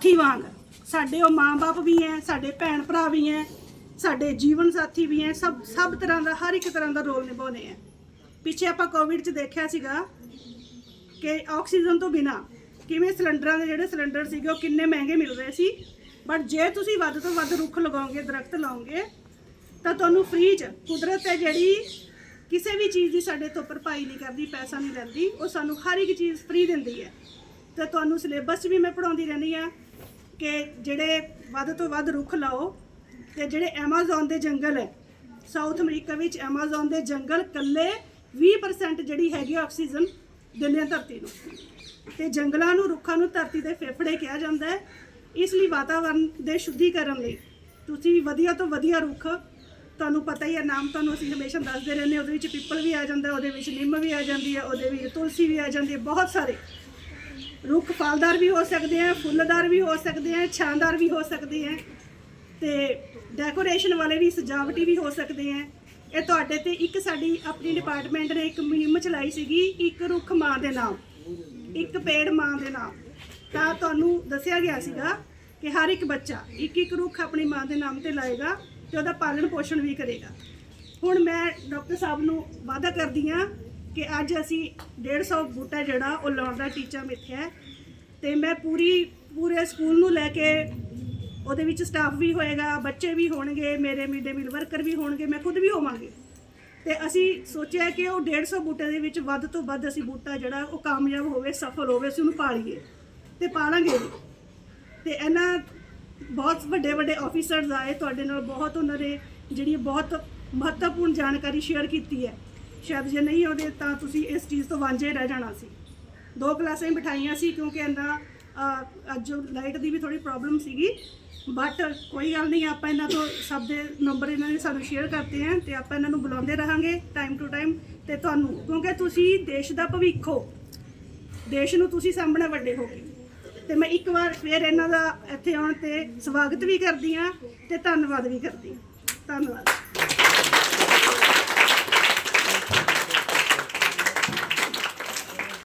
ਸਾਥੀ ਵਾਂਗ। ਸਾਡੇ ਉਹ ਮਾਂ-ਬਾਪ ਵੀ ਹੈ ਸਾਡੇ ਭੈਣ ਭਰਾ ਵੀ ਹੈ ਸਾਡੇ ਜੀਵਨ ਸਾਥੀ ਵੀ ਹੈ ਸਭ ਸਭ ਤਰ੍ਹਾਂ ਦਾ, ਹਰ ਇੱਕ ਤਰ੍ਹਾਂ ਦਾ ਰੋਲ ਨਿਭਾਉਂਦੇ ਹੈ ਪਿੱਛੇ ਆਪਾਂ ਕੋਵਿਡ 'ਚ ਦੇਖਿਆ ਸੀਗਾ ਕਿ ਆਕਸੀਜਨ ਤੋਂ ਬਿਨਾ ਕਿਵੇਂ ਸਿਲੰਡਰਾਂ ਦੇ ਜਿਹੜੇ ਸਿਲੰਡਰ ਸੀਗੇ ਉਹ ਕਿੰਨੇ ਮਹਿੰਗੇ ਮਿਲ ਰਹੇ ਸੀ। ਬਟ ਜੇ ਤੁਸੀਂ ਵੱਧ ਤੋਂ ਵੱਧ ਰੁੱਖ ਲਗਾਓਗੇ ਦਰਖਤ ਲਾਓਗੇ ਤਾਂ ਤੁਹਾਨੂੰ ਫ੍ਰੀ 'ਚ ਕੁਦਰਤ ਹੈ ਜਿਹੜੀ ਕਿਸੇ ਵੀ ਚੀਜ਼ ਦੀ ਸਾਡੇ ਤੋਂ ਭਰਪਾਈ ਨਹੀਂ ਕਰਦੀ, ਪੈਸਾ ਨਹੀਂ ਲੈਂਦੀ, ਉਹ ਸਾਨੂੰ ਹਰ ਇੱਕ ਚੀਜ਼ ਫ੍ਰੀ ਦਿੰਦੀ ਹੈ ਤੇ ਤੁਹਾਨੂੰ ਸਿਲੇਬਸ 'ਚ ਵੀ ਮੈਂ ਪੜਾਉਂਦੀ ਰਹਿੰਦੀ ਆ ਕਿ ਜਿਹੜੇ ਵੱਧ ਤੋਂ ਵੱਧ ਰੁੱਖ ਲਾਓ ਤੇ ਜਿਹੜੇ ਐਮਾਜ਼ਨ ਦੇ ਜੰਗਲ ਹੈ ਸਾਊਥ ਅਮਰੀਕਾ ਵਿੱਚ ਐਮਾਜ਼ਨ ਦੇ ਜੰਗਲ ਕੱਲੇ 20% ਜਿਹੜੀ ਹੈਗੀ ਆਕਸੀਜਨ ਦਿੰਦੇ ਆ ਧਰਤੀ ਨੂੰ। ਤੇ ਜੰਗਲਾਂ ਨੂੰ, ਰੁੱਖਾਂ ਨੂੰ ਧਰਤੀ ਦੇ ਫੇਫੜੇ ਕਿਹਾ ਜਾਂਦਾ ਹੈ। ਇਸ ਲਈ ਵਾਤਾਵਰਣ ਦੇ ਸ਼ੁੱਧੀਕਰਨ ਲਈ ਤੁਸੀਂ ਵਧੀਆ ਤੋਂ ਵਧੀਆ ਰੁੱਖ, ਤੁਹਾਨੂੰ ਪਤਾ ਹੀ ਹੈ, ਨਾਮ ਤੁਹਾਨੂੰ ਅਸੀਂ ਹਮੇਸ਼ਾ ਦੱਸਦੇ ਰਹਿੰਦੇ ਹਾਂ, ਉਹਦੇ ਵਿੱਚ ਪਿੱਪਲ ਵੀ ਆ ਜਾਂਦਾ ਉਹਦੇ ਵਿੱਚ ਨਿੰਮ ਵੀ ਆ ਜਾਂਦੀ ਹੈ, ਉਹਦੇ ਵਿੱਚ ਤੁਲਸੀ ਵੀ ਆ ਜਾਂਦੀ ਹੈ, ਬਹੁਤ ਸਾਰੇ। ਰੁੱਖ ਫਲਦਾਰ ਵੀ ਹੋ ਸਕਦੇ ਆ, ਫੁੱਲਦਾਰ ਵੀ ਹੋ ਸਕਦੇ ਆ, ਛਾਂਦਾਰ ਵੀ ਹੋ ਸਕਦੇ ਆ। ਤੇ ਡੈਕੋਰੇਸ਼ਨ ਵਾਲੇ ਵੀ, ਸਜਾਵਟੀ ਵੀ ਹੋ ਸਕਦੇ ਆ। ਇਹ ਤੁਹਾਡੇ ਤੇ ਇੱਕ ਸਾਡੀ ਆਪਣੀ ਡਿਪਾਰਟਮੈਂਟ ਨੇ ਇੱਕ ਮੁਹਿੰਮ ਚਲਾਈ ਸੀਗੀ, ਇੱਕ ਰੁੱਖ ਮਾਂ ਦੇ ਨਾਮ, ਇੱਕ ਪੇੜ ਮਾਂ ਦੇ ਨਾਮ। ਤਾਂ ਤੁਹਾਨੂੰ ਦੱਸਿਆ ਗਿਆ ਸੀਗਾ ਕਿ ਹਰ ਇੱਕ ਬੱਚਾ ਇੱਕ ਇੱਕ ਰੁੱਖ ਆਪਣੀ ਮਾਂ ਦੇ ਨਾਮ ਤੇ ਲਾਏਗਾ ਤੇ ਉਹਦਾ ਪਾਲਣ ਪੋਸ਼ਣ ਵੀ ਕਰੇਗਾ। ਹੁਣ ਮੈਂ ਡਾਕਟਰ ਸਾਹਿਬ ਨੂੰ ਵਾਅਦਾ ਕਰਦੀ ਹਾਂ ਕਿ ਅੱਜ ਅਸੀਂ 150 ਬੂਟਾ ਜਿਹੜਾ ਉਹ ਲਾਉਣ ਦਾ ਟੀਚਾ ਮਿੱਥਿਆ ਹੈ। ਤੇ ਮੈਂ ਪੂਰੀ, ਪੂਰੇ ਸਕੂਲ ਨੂੰ ਲੈ ਕੇ ਉਹਦੇ ਵਿੱਚ ਸਟਾਫ ਵੀ ਹੋਏਗਾ, ਬੱਚੇ ਵੀ ਹੋਣਗੇ, ਮੇਰੇ ਮਿਡੇ ਮੀਲ ਵਰਕਰ ਵੀ ਹੋਣਗੇ, ਮੈਂ ਖੁਦ ਵੀ ਹੋਵਾਂਗੀ। ਤੇ ਅਸੀਂ ਸੋਚਿਆ ਕਿ ਉਹ 150 ਬੂਟੇ ਦੇ ਵਿੱਚ ਵੱਧ ਤੋਂ ਵੱਧ ਅਸੀਂ ਬੂਟਾ ਜਿਹੜਾ ਉਹ ਕਾਮਯਾਬ ਹੋਵੇ, ਸਫਲ ਹੋਵੇ, ਅਸੀਂ ਉਹਨੂੰ ਪਾਲੀਏ ਤੇ ਪਾਲਾਂਗੇ ਵੀ। ਤੇ ਇਹਨਾਂ ਬਹੁਤ ਵੱਡੇ ਵੱਡੇ ਆਫੀਸਰਸ ਆਏ, ਤੁਹਾਡੇ ਨਾਲ ਬਹੁਤ ਉਹਨਾਂ ਨੇ ਜਿਹੜੀ ਬਹੁਤ ਮਹੱਤਵਪੂਰਨ ਜਾਣਕਾਰੀ ਸ਼ੇਅਰ ਕੀਤੀ ਹੈ। ਸ਼ਾਇਦ ਜੇ ਨਹੀਂ ਆਉਂਦੇ ਤਾਂ ਤੁਸੀਂ ਇਸ ਚੀਜ਼ ਤੋਂ ਵਾਂਝੇ ਰਹਿ ਜਾਣਾ ਸੀ। ਦੋ ਕਲਾਸਾਂ ਹੀ ਬਿਠਾਈਆਂ ਸੀ ਕਿਉਂਕਿ ਇੰਨਾ ਅੱਜ ਲਾਈਟ ਦੀ ਵੀ ਥੋੜੀ ਪ੍ਰੋਬਲਮ ਸੀਗੀ। ਬਟ ਕੋਈ ਗੱਲ ਨਹੀਂ, ਆਪਾਂ ਇਹਨਾਂ ਤੋਂ ਸਭ ਦੇ ਨੰਬਰ ਇਹਨਾਂ ਨੇ ਸਾਨੂੰ ਸ਼ੇਅਰ ਕਰਤੇ ਹਨ ਤੇ ਆਪਾਂ ਇਹਨਾਂ ਨੂੰ ਬੁਲਾਉਂਦੇ ਰਹਾਂਗੇ ਟਾਈਮ ਟੂ ਟਾਈਮ ਤੇ ਤੁਹਾਨੂੰ, ਕਿਉਂਕਿ ਤੁਸੀਂ ਦੇਸ਼ ਦਾ ਭਵਿੱਖ ਹੋ। ਦੇਸ਼ ਨੂੰ ਤੁਸੀਂ ਸਾਹਮਣੇ ਵੱਡੇ ਹੋਗੇ ਗਏ। ਤੇ ਮੈਂ ਇੱਕ ਵਾਰ ਫੇਰ ਇਹਨਾਂ ਦਾ ਇੱਥੇ ਆਉਣ ਤੇ ਸਵਾਗਤ ਵੀ ਕਰਦੀ ਹਾਂ ਤੇ ਧੰਨਵਾਦ ਵੀ ਕਰਦੀ ਹਾਂ ਧੰਨਵਾਦ।